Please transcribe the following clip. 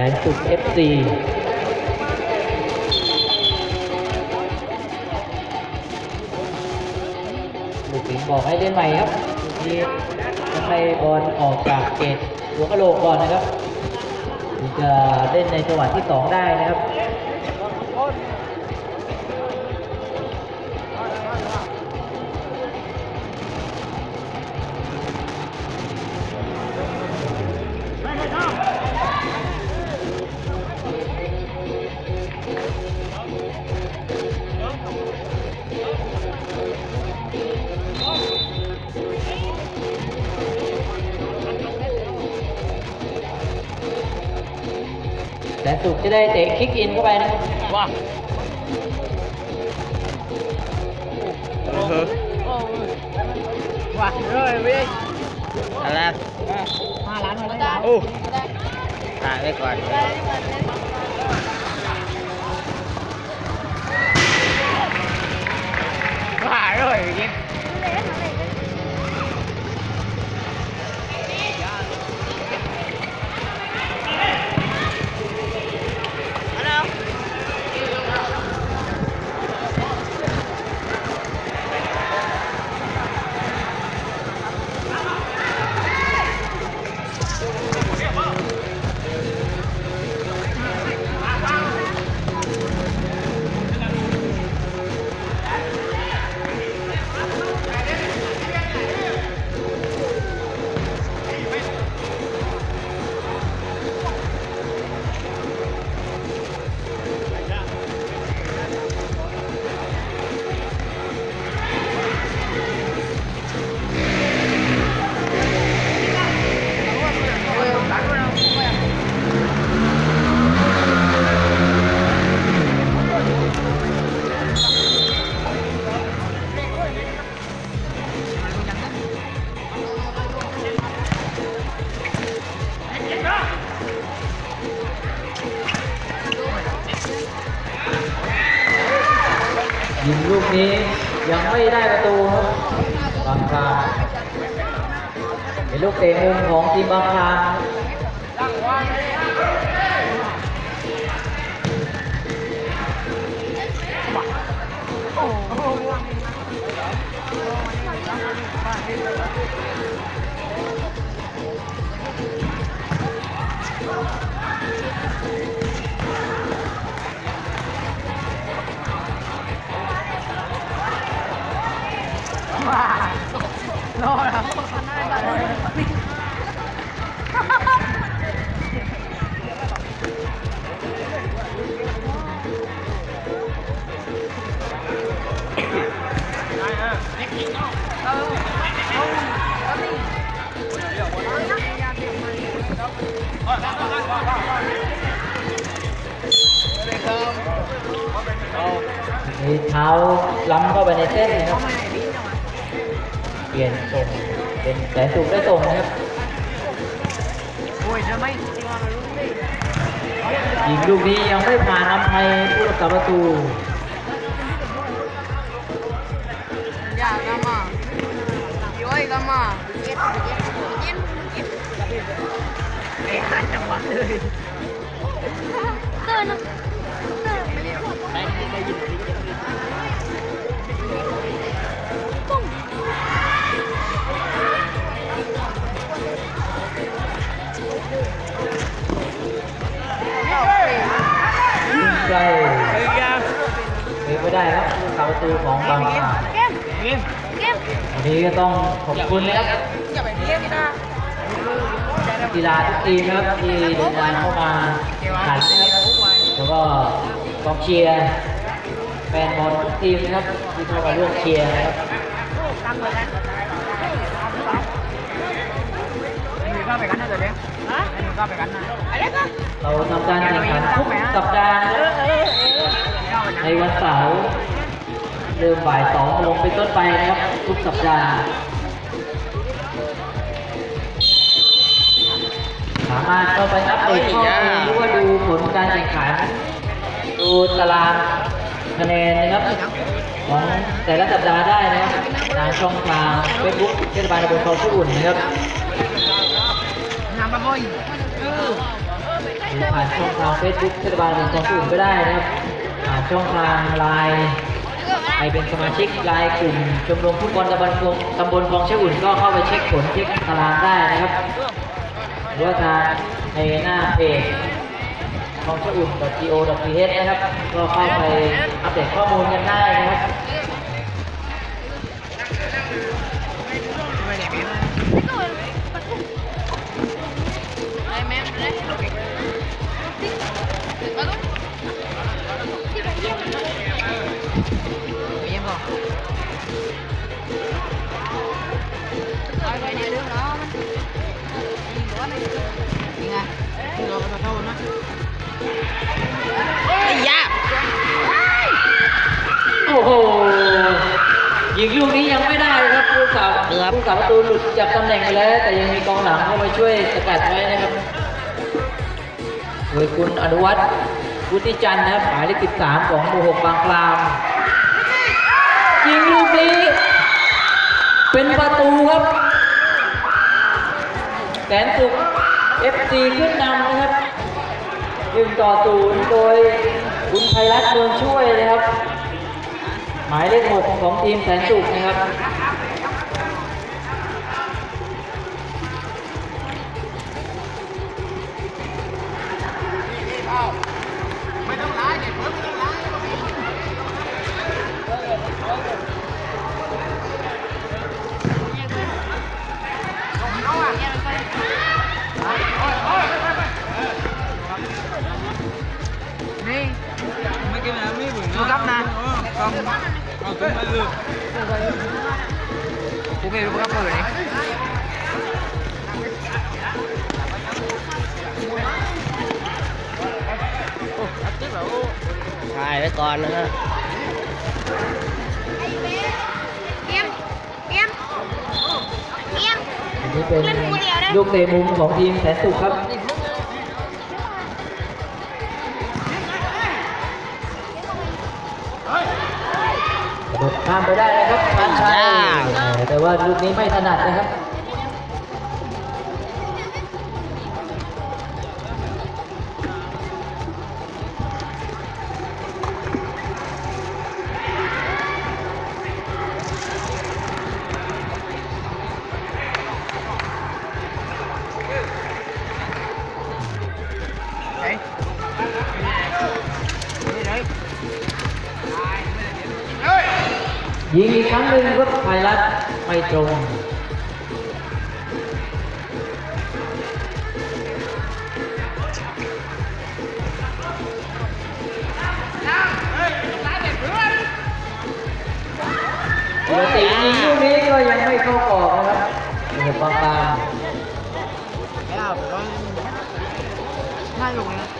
แสนสุขเอฟซีลูกสิงบอกให้เล่นใหม่ครับลูกนี้จะให้บอลออกจากเกตหัวกะโหลกก่อนนะครับ จะเล่นในจังหวะที่สองได้นะครับ แสนสุขจะได้เตะคิกอินเข้าไปนะครับว้าว้าเลยพี่อะไรห้าล้านมาได้โอ้ตายไปก่อน ยิงลูกนี้ยังไม่ได้ประตูครับบางคาเป็นลูกเตะมุมของทีมบางคลา มีเท้าล้ำเข้าไปในเส้นนะครับ เปลี่ยนส่งเป็นแสนสุขได้ส่งนะครับโอ้ยจะไม่จริงว่ามันรู้ดิยิงลูกนี้ยังไม่ผ่านอภัยผู้รักษาประตู มาเย็นเย็นเย็นเย็นเอ๊ะหันจังหวะเลยเตือนนะเตือนไม่ได้พูดไม่ได้ยิน นนี้ก็ต้องขอบคุณนะครับอย่าไปเรียกนะกีฬาทุกทีมนะครับที่เดินทางเข้ามาขันนะครับแล้วก็กองเชียร์แฟนบอลทุกทีมนะครับที่เข้ามาร่วมเชียร์นะครับตั้งไว้กันหนูก็ไปกันนะเดี๋ยวนี้ฮะหนูก็ไปกันนะอะไรก็เราทำการแข่งขันทุกสัปดาห์นะครับในวันเสาร์ เริ่มบ่ายสองโมงเป็นต้นไปนะครับทุกสัปดาห์สามารถเข้าไปอัปเดตข้อมูลหรือว่าดูผลการแข่งขันดูตารางคะแนนนะครับของแต่ละสัปดาห์ได้นะครับทางช่องทางเฟซบุ๊กเทศบาลตำบลคลองชื่ออุ่นนะครับน้ำมาบ่อยผ่านช่องทางเฟซบุ๊กเทศบาลเมืองคลองสะอุ่นก็ได้นะครับผ่านช่องทางไลน์ ใครเป็นสมาชิกไลน์กลุ่มชมรมฟุตบอลตำบลคลองตำบลคลองเชอุ่นก็เข้าไปเช็คผลเช็คตารางได้นะครับหรือว่าทางในหน้าเพจคลองเชะอุ่น .go.th นะครับ ก็เข้าไปอัปเดตข้อมูลกันได้นะครับ โอ้โหยิงลูกนี้ยังไม่ได้เลยครับผู้สาวเกือผู้สาวประตูหลุดจากตำแหน่งไปแล้ว แต่ยังมีกองหลังเข้ามาช่วยสกัดไว้นะครับโดยคุณอนุวัฒน์วุฒิจันทร์นะครับหมายเลข13 ของโมหกบางคลามยิงลูกนี้ เป็นประตูครับแสนสุข FC ขึ้นนำนะครับหนึ่งต่อศูนย์โดยคุณไพรัตน์เมืองช่วยนะครับ หมายเลขหกของทีมแสนสุขนะครับรับนะ Đi. Mấy cái này mấy bữa Chưa gấp nè. Không. Ờ, cũng phải lừa. Ok, tôi gấp rồi đi. ถ่ายไว้ก่อนนะฮะ Em Em Em อันนี้เป็นลูกเตะมุมของทีมแสนสุขครับ กระโดดข้ามไปได้นะครับปานชัยจ้าเออแต่ว่าลูกนี้ไม่ถนัดนะครับ ยิงอีกครั้งหนึ่งครับไพรัตน์ไม่ตรงปกติยิงลูกนี้ก็ยังไม่เข้ากรอบนะครับเดี๋ยวบางตาม Thấy không? Nó ngay lùng này. โ